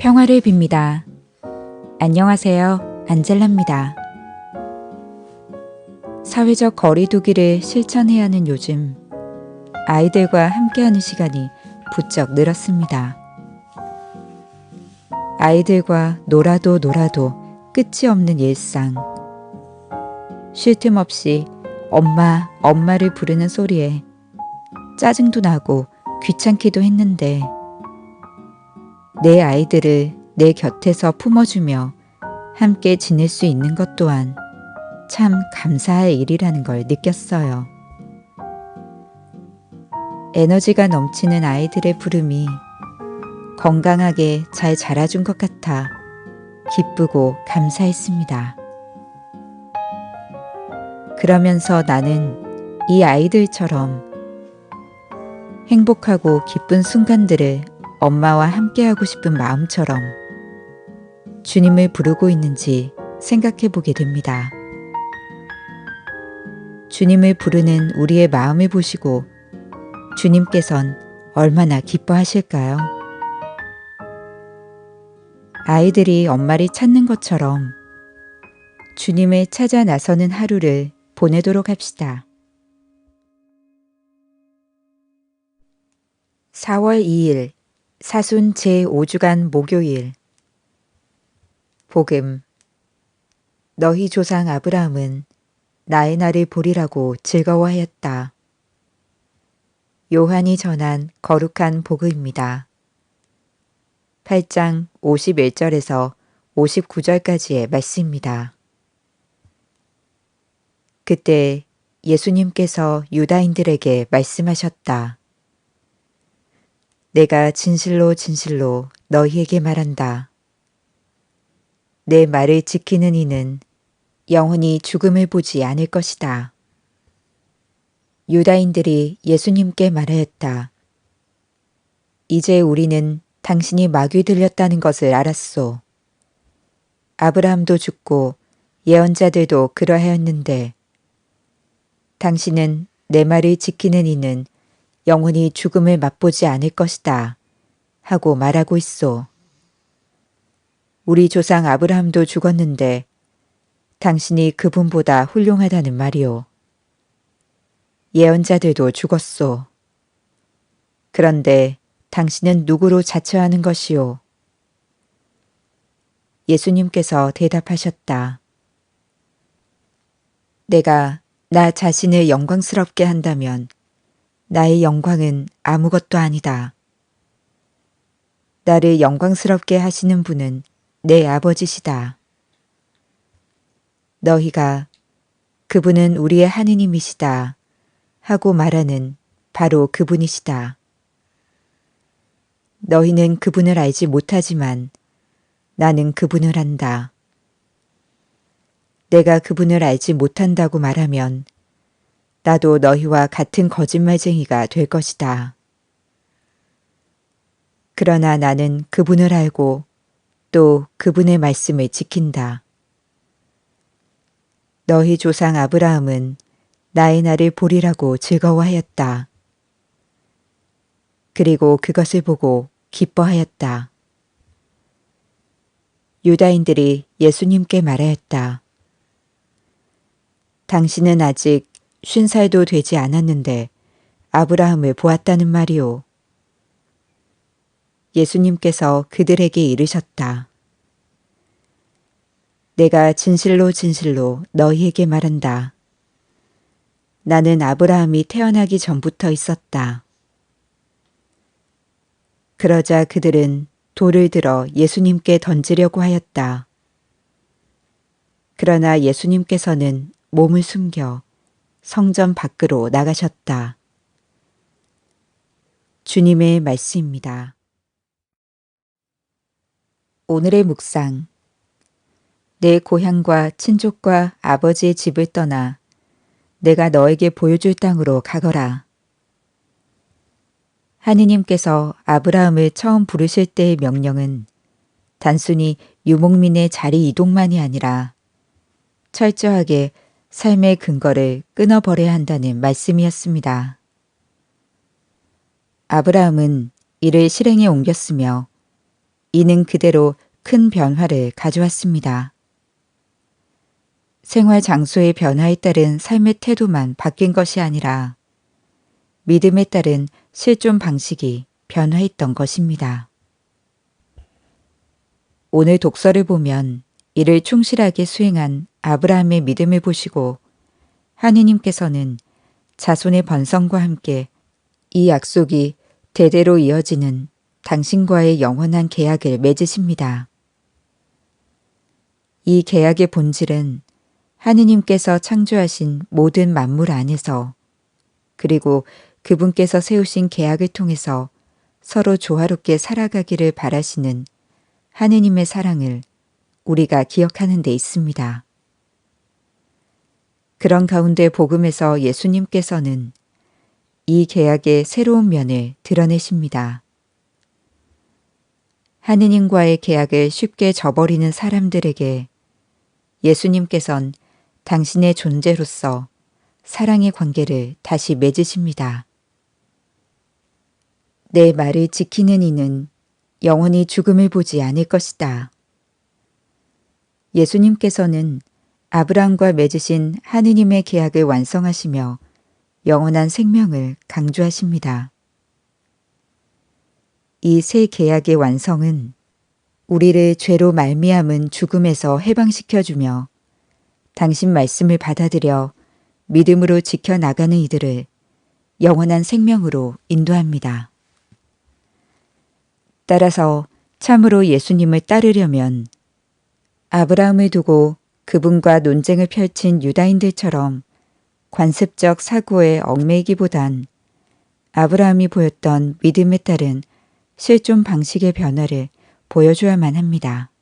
평화를 빕니다. 안녕하세요. 안젤라입니다. 사회적 거리두기를 실천해야 하는 요즘 아이들과 함께하는 시간이 부쩍 늘었습니다. 아이들과 놀아도 놀아도 끝이 없는 일상. 쉴 틈 없이 엄마, 엄마를 부르는 소리에 짜증도 나고 귀찮기도 했는데 내 아이들을 내 곁에서 품어주며 함께 지낼 수 있는 것 또한 참 감사할 일이라는 걸 느꼈어요. 에너지가 넘치는 아이들의 부름이 건강하게 잘 자라준 것 같아 기쁘고 감사했습니다. 그러면서 나는 이 아이들처럼 행복하고 기쁜 순간들을 엄마와 함께하고 싶은 마음처럼 주님을 부르고 있는지 생각해 보게 됩니다. 주님을 부르는 우리의 마음을 보시고 주님께선 얼마나 기뻐하실까요? 아이들이 엄마를 찾는 것처럼 주님을 찾아 나서는 하루를 보내도록 합시다. 4월 2일 사순 제5주간 목요일 복음 너희 조상 아브라함은 나의 날을 보리라고 즐거워하였다. 요한이 전한 거룩한 복음입니다. 8장 51절에서 59절까지의 말씀입니다. 그때 예수님께서 유다인들에게 말씀하셨다. 내가 진실로 진실로 너희에게 말한다. 내 말을 지키는 이는 영원히 죽음을 보지 않을 것이다. 유다인들이 예수님께 말하였다. 이제 우리는 당신이 마귀 들렸다는 것을 알았소. 아브라함도 죽고 예언자들도 그러하였는데 당신은 내 말을 지키는 이는 영원히 죽음을 맛보지 않을 것이다. 하고 말하고 있소. 우리 조상 아브라함도 죽었는데 당신이 그분보다 훌륭하다는 말이오. 예언자들도 죽었소. 그런데 당신은 누구로 자처하는 것이오? 예수님께서 대답하셨다. 내가 나 자신을 영광스럽게 한다면 나의 영광은 아무것도 아니다. 나를 영광스럽게 하시는 분은 내 아버지시다. 너희가 그분은 우리의 하느님이시다 하고 말하는 바로 그분이시다. 너희는 그분을 알지 못하지만 나는 그분을 안다. 내가 그분을 알지 못한다고 말하면 나도 너희와 같은 거짓말쟁이가 될 것이다. 그러나 나는 그분을 알고 또 그분의 말씀을 지킨다. 너희 조상 아브라함은 나의 날을 보리라고 즐거워하였다. 그리고 그것을 보고 기뻐하였다. 유다인들이 예수님께 말하였다. 당신은 아직 쉰 살도 되지 않았는데 아브라함을 보았다는 말이오. 예수님께서 그들에게 이르셨다. 내가 진실로 진실로 너희에게 말한다. 나는 아브라함이 태어나기 전부터 있었다. 그러자 그들은 돌을 들어 예수님께 던지려고 하였다. 그러나 예수님께서는 몸을 숨겨 성전 밖으로 나가셨다. 주님의 말씀입니다. 오늘의 묵상. 내 고향과 친족과 아버지의 집을 떠나 내가 너에게 보여줄 땅으로 가거라. 하느님께서 아브라함을 처음 부르실 때의 명령은 단순히 유목민의 자리 이동만이 아니라 철저하게 삶의 근거를 끊어버려야 한다는 말씀이었습니다. 아브라함은 이를 실행에 옮겼으며 이는 그대로 큰 변화를 가져왔습니다. 생활 장소의 변화에 따른 삶의 태도만 바뀐 것이 아니라 믿음에 따른 실존 방식이 변화했던 것입니다. 오늘 독서를 보면 이를 충실하게 수행한 아브라함의 믿음을 보시고 하느님께서는 자손의 번성과 함께 이 약속이 대대로 이어지는 당신과의 영원한 계약을 맺으십니다. 이 계약의 본질은 하느님께서 창조하신 모든 만물 안에서 그리고 그분께서 세우신 계약을 통해서 서로 조화롭게 살아가기를 바라시는 하느님의 사랑을 우리가 기억하는 데 있습니다. 그런 가운데 복음에서 예수님께서는 이 계약의 새로운 면을 드러내십니다. 하느님과의 계약을 쉽게 저버리는 사람들에게 예수님께선 당신의 존재로서 사랑의 관계를 다시 맺으십니다. 내 말을 지키는 이는 영원히 죽음을 보지 않을 것이다. 예수님께서는 아브라함과 맺으신 하느님의 계약을 완성하시며 영원한 생명을 강조하십니다. 이 새 계약의 완성은 우리를 죄로 말미암은 죽음에서 해방시켜 주며 당신 말씀을 받아들여 믿음으로 지켜 나가는 이들을 영원한 생명으로 인도합니다. 따라서 참으로 예수님을 따르려면 아브라함을 두고 그분과 논쟁을 펼친 유다인들처럼 관습적 사고에 얽매이기보단 아브라함이 보였던 믿음에 따른 실존 방식의 변화를 보여줘야만 합니다.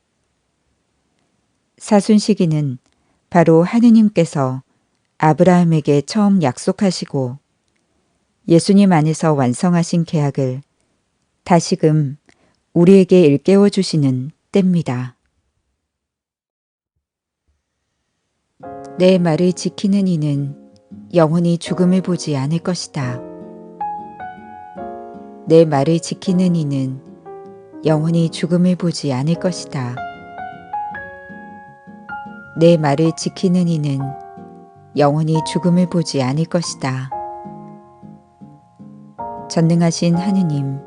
사순 시기는 바로 하느님께서 아브라함에게 처음 약속하시고 예수님 안에서 완성하신 계약을 다시금 우리에게 일깨워 주시는 때입니다. 내 말을 지키는 이는 영원히 죽음을 보지 않을 것이다. 내 말을 지키는 이는 영원히 죽음을 보지 않을 것이다. 내 말을 지키는 이는 영원히 죽음을 보지 않을 것이다. 전능하신 하느님,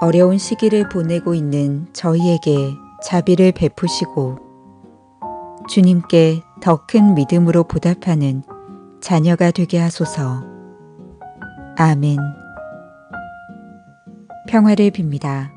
어려운 시기를 보내고 있는 저희에게 자비를 베푸시고 주님께 더 큰 믿음으로 보답하는 자녀가 되게 하소서. 아멘. 평화를 빕니다.